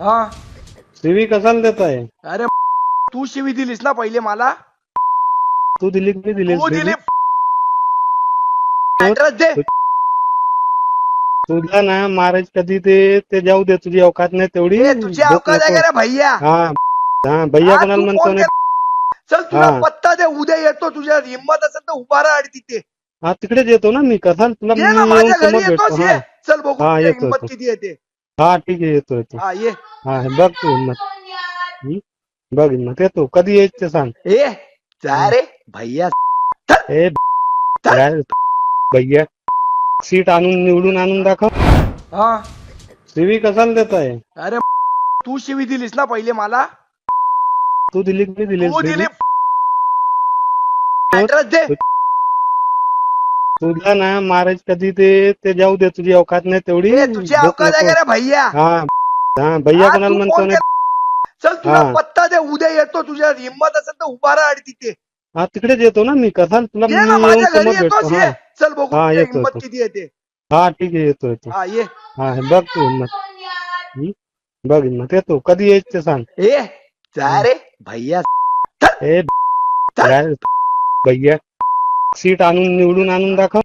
हा? सीवी कशाला देत आहे अरे तू शिवी दिलीस ना पहिले मला? तू दिली की नाही दिली तू दिली ऍड्रेस दे. तुला ना महाराज कधी ते ते जाऊ दे तुझी अवकात नाही तेवढी. ए, तुझी भूक अवकाश आहे नको. का रे भैया? हा हा भैया हा, कोणाला तू म्हणतो ना? चल तुला हा. पत्ता दे उद्या येतो तुझ्या हिंमत असेल तर उभा राहा आणि तिथे. हा तिकडेच येतो ना मी कसा तुला ये मी ना येऊन माझ्या घरी समोर येतोस भेटतो. ये. चल बघू हा, तुझी येतो, हिंमत येतो. किती येते हा ठीक आहे येतो येतो हा ये. हा हे बघ तू हिंमत? बघ हिंमत येतो कधी यायचं ते सांग. ए जा रे भैया. ए काय भैया. सीट आणून निवडून आणून दाखव. हा. सीवी कशाला देत आहे अरे तू शिवी दिलीस ना पहिले मला. तू दिली की नाही दिली तू दिली? ऍड्रेस दे. तुला ना महाराज कधी ते ते जाऊ दे तुझी अवकात नाही तेवढी. ए, तुझी भूक अवकाश आहे नको. का रे भैया? हा हा भैया हा, कोणाला तू म्हणतो कोण ना? चल तुला हा. पत्ता दे उद्या येतो तुझ्या. हिंमत असेल तर उभा राहा आणि तिथे. हा तिकडेच येतो ना मी. कसा? तुला मी ये ना येऊन माझ्या घरी समोर येतोस भेटतो ये. हा. चल बघू हा, तुझी येतो, हिंमत येतो. किती येते हा ठीक आहे येतो येतो. हा ये. हा हे बघ तू हिंमत. हं? बघ हिंमत येतो. कधी यायचं ते सांग. ए जा रे भैया. ए काय भैया. सीट आणून निवडून आणून दाखव.